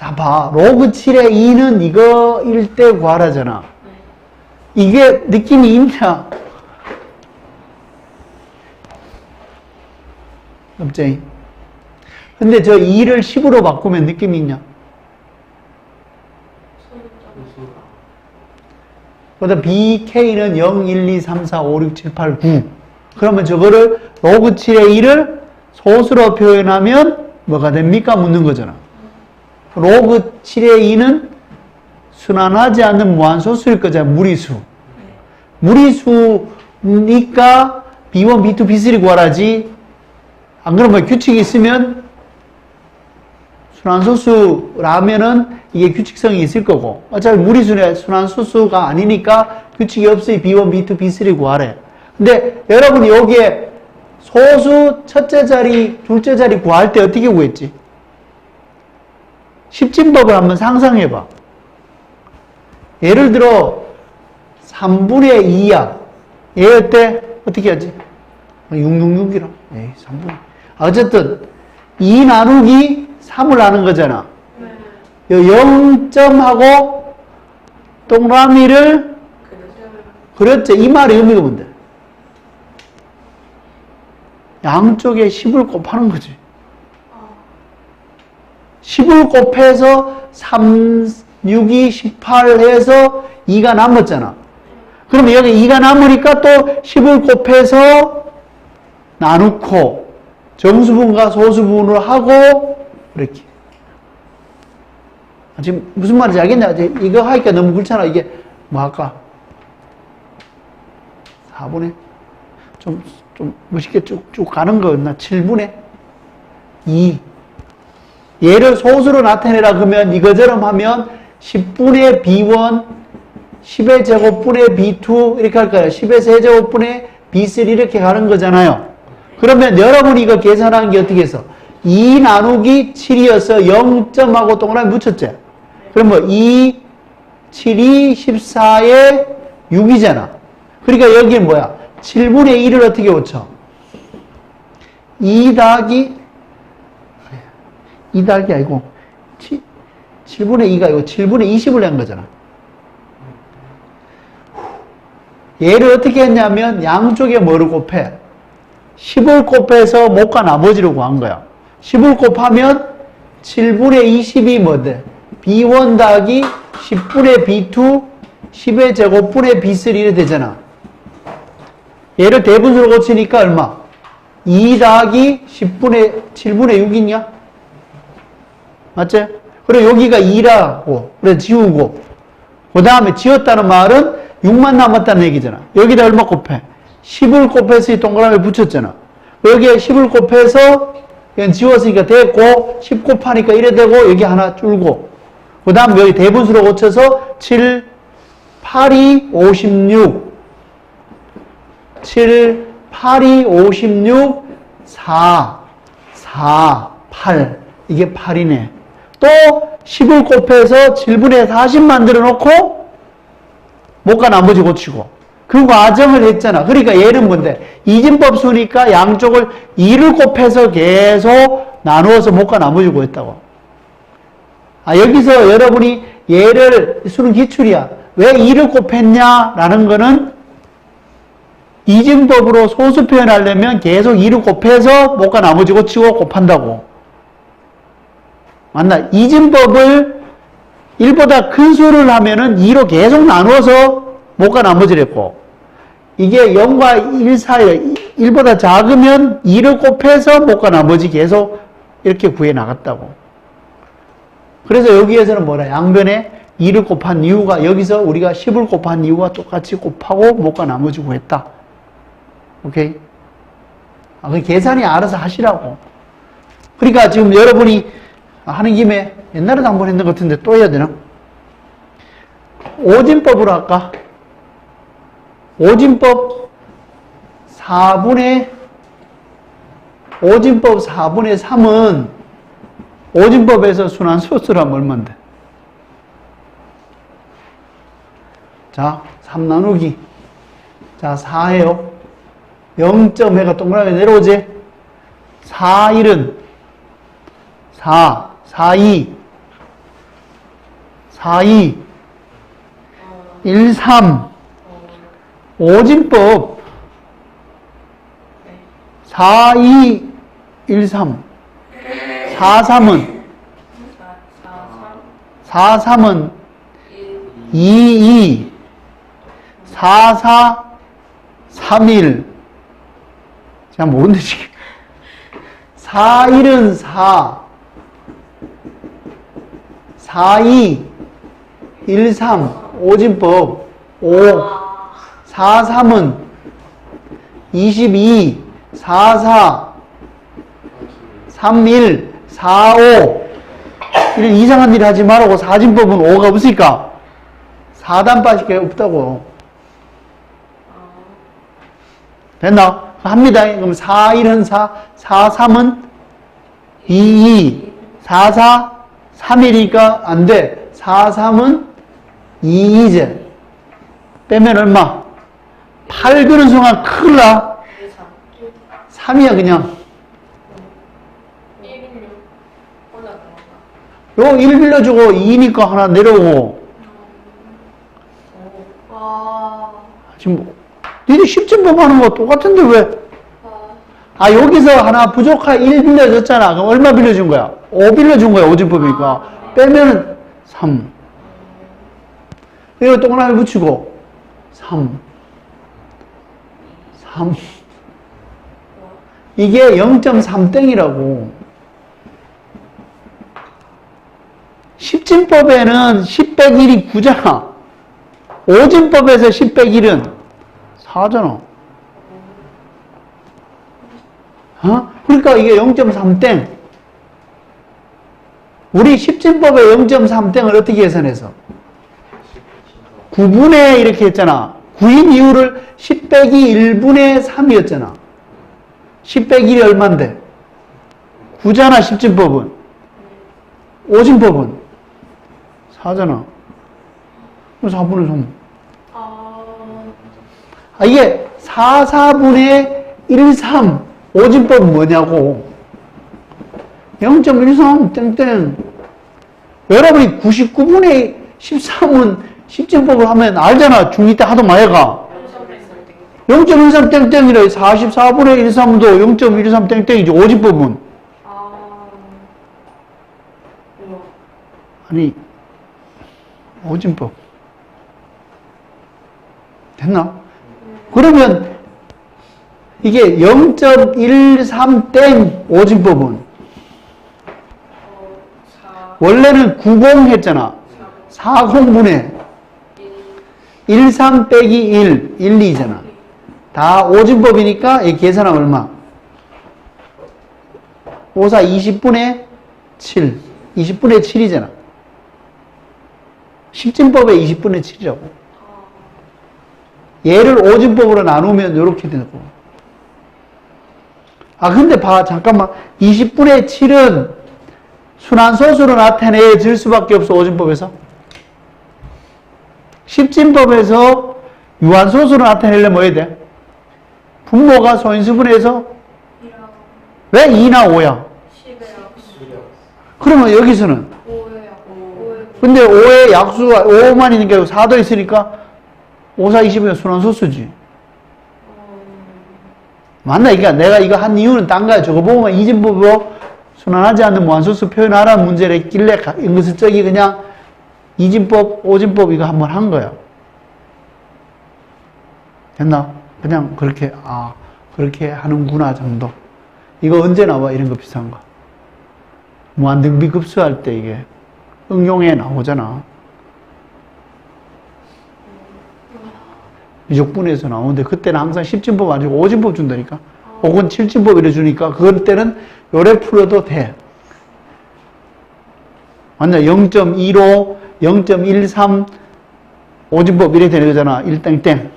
자, 봐. 로그 7의 2는 이거일 때 구하라잖아. 이게 느낌이 있냐? 없지? 근데 저 2를 10으로 바꾸면 느낌이 있냐? 그다음 BK는 0, 1, 2, 3, 4, 5, 6, 7, 8, 9. 그러면 저거를 로그 7의 2를 소수로 표현하면 뭐가 됩니까? 묻는 거잖아. 로그 7의 2는 순환하지 않는 무한소수일 거잖아. 무리수. 무리수니까 B1, B2, B3 구하라지. 안 그러면 규칙이 있으면 순환소수라면은 이게 규칙성이 있을 거고 어차피 무리수의 순환소수가 아니니까 규칙이 없으니 B1, B2, B3 구하래. 근데 여러분이 여기에 소수 첫째 자리, 둘째 자리 구할 때 어떻게 구했지? 십진법을 한번 상상해봐. 예를 들어 3분의 2야. 얘 어때? 어떻게 하지? 666이라. 에이, 3분. 어쨌든 2 나누기 3을 하는 거잖아. 요 0점하고 동그라미를 그렇지. 이 말의 의미가 뭔데? 양쪽에 10을 곱하는 거지. 10을 곱해서 3, 6이 18 해서 2가 남았잖아. 그럼 여기 2가 남으니까 또 10을 곱해서 나누고 정수분과 소수분을 하고 이렇게. 아, 지금 무슨 말인지 알겠냐? 이거 하니까 너무 그렇잖아. 이게 뭐 할까? 4분의 좀, 좀 멋있게 쭉쭉 가는 거였나? 7분의 2. 얘를 소수로 나타내라 그러면 이거처럼 하면 10분의 B1, 10의 제곱분의 B2 이렇게 할 거예요. 10의 세제곱분의 B3 이렇게 가는 거잖아요. 그러면 여러분이 이거 계산하는 게 어떻게 해서 2 나누기 7이어서 0점하고 동그라미 붙였죠. 그럼 뭐 2, 7이 14에 6이잖아. 그러니까 여기에 뭐야? 7분의 1을 어떻게 고쳐? 2 더하기 2 더하기 아니고 7, 7분의 2가 아니고 7분의 20을 낸 거잖아. 얘를 어떻게 했냐면 양쪽에 뭐를 곱해? 10을 곱해서 못과 나머지를 구한 거야. 10을 곱하면 7분의 20이 뭐돼? B1 더하기 10분의 B2, 10의 제곱분의 B3 이래 되잖아. 얘를 대분수로 고치니까 얼마? 2 더하기 10분의 7분의 6이냐? 맞지? 그리고 여기가 2라고 그래 지우고 그 다음에 지웠다는 말은 6만 남았다는 얘기잖아. 여기다 얼마 곱해? 10을 곱해서 이 동그라미 붙였잖아. 여기에 10을 곱해서 이건 지웠으니까 됐고 10 곱하니까 이래 되고 여기 하나 줄고 그 다음 여기 대분수로 고쳐서 7, 8이 56 7, 8이 56 4, 4, 8 이게 8이네. 또 10을 곱해서 7분의 40 만들어 놓고 못과 나머지 고치고 그 과정을 했잖아. 그러니까 얘는 뭔데? 이진법 수니까 양쪽을 2를 곱해서 계속 나누어서 못과 나머지 구했다고. 아, 여기서 여러분이 얘를 수는 기출이야. 왜 2를 곱했냐? 라는 거는 이진법으로 소수 표현하려면 계속 2를 곱해서 못과 나머지 고치고 곱한다고. 맞나? 이진법을 1보다 큰 수를 하면은 2로 계속 나누어서 못과 나머지를 했고, 이게 0과 1 사이에 1보다 작으면 2를 곱해서 못과 나머지 계속 이렇게 구해 나갔다고. 그래서 여기에서는 뭐라? 양변에 2를 곱한 이유가 여기서 우리가 10을 곱한 이유와 똑같이 곱하고 못과 나머지 구했다. 오케이? 아, 그 계산이 알아서 하시라고. 그러니까 지금 여러분이 하는 김에 옛날에도 한 번 했는 것 같은데 또 해야 되나? 오진법으로 할까? 오진법 4분의 오진법 4분의 3은 오진법에서 순환소수를 하면 얼만데? 자, 3 나누기. 자, 4예요. 0점 해가 동그라미 내려오지? 4, 1은 4, 4, 2. 4, 2, 1, 3. 오진법. 4, 2, 1, 3. 4, 3은, 4, 3은 2, 2. 4, 4, 3, 1. 잘 모르는데, 지금. 4, 1은 4. 4, 2. 1, 3. 오진법. 5. 4, 3은 22. 4, 4. 3, 1. 4, 5. 이런 이상한 일 하지 말고 사진법은 5가 없으니까 4단밖에 없다고. 됐나? 합니다. 그럼 4, 1은 4, 4, 3은 2, 2, 4, 4, 3, 1이니까 안 돼. 4, 3은 2, 2제. 빼면 얼마? 8 그는 순간 큰일 나. 3이야, 그냥. 요 1 빌려주고 2니까 하나 내려오고. 지금, 뭐, 니네 10점법 하는 거 똑같은데 왜? 아, 여기서 하나 부족한 1 빌려줬잖아. 그럼 얼마 빌려준 거야? 5 빌려 준 거야, 오진법이니까. 빼면은 3. 그리고 동그라미 붙이고, 3. 3. 이게 0.3땡이라고. 10진법에는 10 0 1이 9잖아. 5진법에서 10 0 1은 4잖아. 어? 그러니까 이게 0.3땡. 우리 10진법의 0.3땡을 어떻게 계산해서? 9분의 이렇게 했잖아. 9인 이유를 10 빼기 1분의 3이었잖아. 10 빼기 1이 얼만데? 9잖아, 10진법은. 5진법은? 4잖아. 4분의 3. 아, 이게 4, 4분의 1, 3. 오진법은 뭐냐고. 0.13 땡땡. 여러분이 99분의 13은 10진법을 하면 알잖아. 중2 때 하도 많이 가. 0.13 땡땡이래. 44분의 13도 0.13 땡땡이지. 오진법은. 아니, 오진법. 됐나? 그러면 이게 0.13 땡 오진법은 원래는 90 했잖아. 40분의 13 빼기 1, 1, 2잖아. 다 오진법이니까 이 계산하면 얼마? 54 20분의 7. 20분의 7이잖아. 10진법의 20분의 7이라고. 얘를 5진법으로 나누면 이렇게 되고. 아, 근데 봐, 잠깐만. 20분의 7은 순환소수로 나타내질 수밖에 없어, 5진법에서. 10진법에서 유한소수로 나타내려면 뭐 해야 돼? 분모가 소인수분해서 왜 2나 5야? 그러면 여기서는 근데 5의 약수가 5만 있는 게 아니고 4도 있으니까 5, 4, 20이면 순환소수지. 맞나? 그러니까 내가 이거 한 이유는 딴 거야. 저거 보면 이진법으로 순환하지 않는 무한소수 표현하라는 문제를 했길래 가- 은근슬쩍이 그냥 이진법, 오진법 이거 한번 한 거야. 됐나? 그냥 그렇게, 아, 그렇게 하는구나 정도. 이거 언제 나와? 이런 거 비슷한 거. 무한등비 급수할 때 이게 응용에 나오잖아. 미적분에서 나오는데 그때는 항상 10진법 아니고 5진법 준다니까. 혹은 7진법 이래 주니까 그럴 때는 요래 풀어도 돼. 맞나? 0.15, 0.13, 5진법 이래 되는 거잖아. 1땡땡.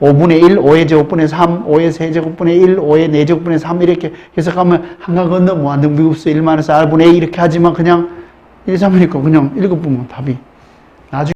5분의 1, 5의 제곱분의 3, 5의 세제곱분의 1, 5의 4제곱분의 3 이렇게 해석하면 한강 건너 무한등 비급수 1만에서 R분의 A 이렇게 하지만 그냥 1, 3이니까 그냥 읽어보면 답이 나중에